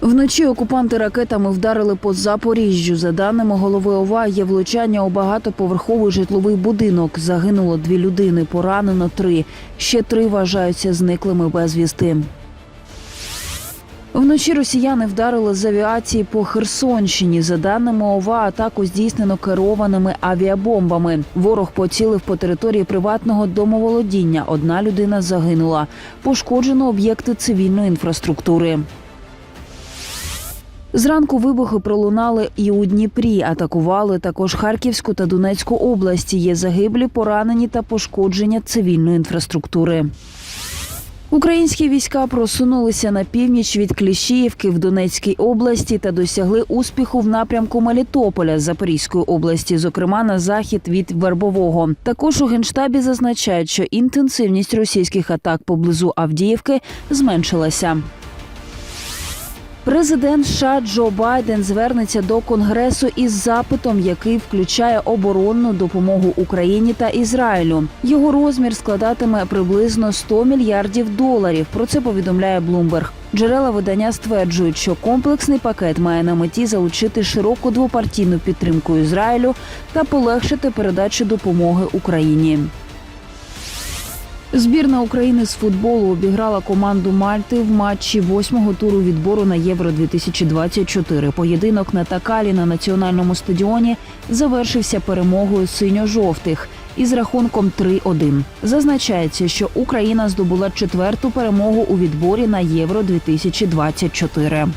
Вночі окупанти ракетами вдарили по Запоріжжю. За даними голови ОВА, є влучання у багатоповерховий житловий будинок. Загинуло дві людини, поранено три. Ще три вважаються зниклими безвісти. Вночі росіяни вдарили з авіації по Херсонщині. За даними ОВА, атаку здійснено керованими авіабомбами. Ворог поцілив по території приватного домоволодіння. Одна людина загинула. Пошкоджено об'єкти цивільної інфраструктури. Зранку вибухи пролунали і у Дніпрі. Атакували також Харківську та Донецьку області. Є загиблі, поранені та пошкодження цивільної інфраструктури. Українські війська просунулися на північ від Кліщіївки в Донецькій області та досягли успіху в напрямку Мелітополя Запорізької області, зокрема на захід від Вербового. Також у генштабі зазначають, що інтенсивність російських атак поблизу Авдіївки зменшилася. Президент США Джо Байден звернеться до Конгресу із запитом, який включає оборонну допомогу Україні та Ізраїлю. Його розмір складатиме приблизно 100 мільярдів доларів. Про це повідомляє Bloomberg. Джерела видання стверджують, що комплексний пакет має на меті залучити широку двопартійну підтримку Ізраїлю та полегшити передачу допомоги Україні. Збірна України з футболу обіграла команду Мальти в матчі восьмого туру відбору на Євро 2024 Поєдинок на Такалі на національному стадіоні завершився перемогою синьо-жовтих із рахунком 3-1. Зазначається, що Україна здобула четверту перемогу у відборі на Євро 2024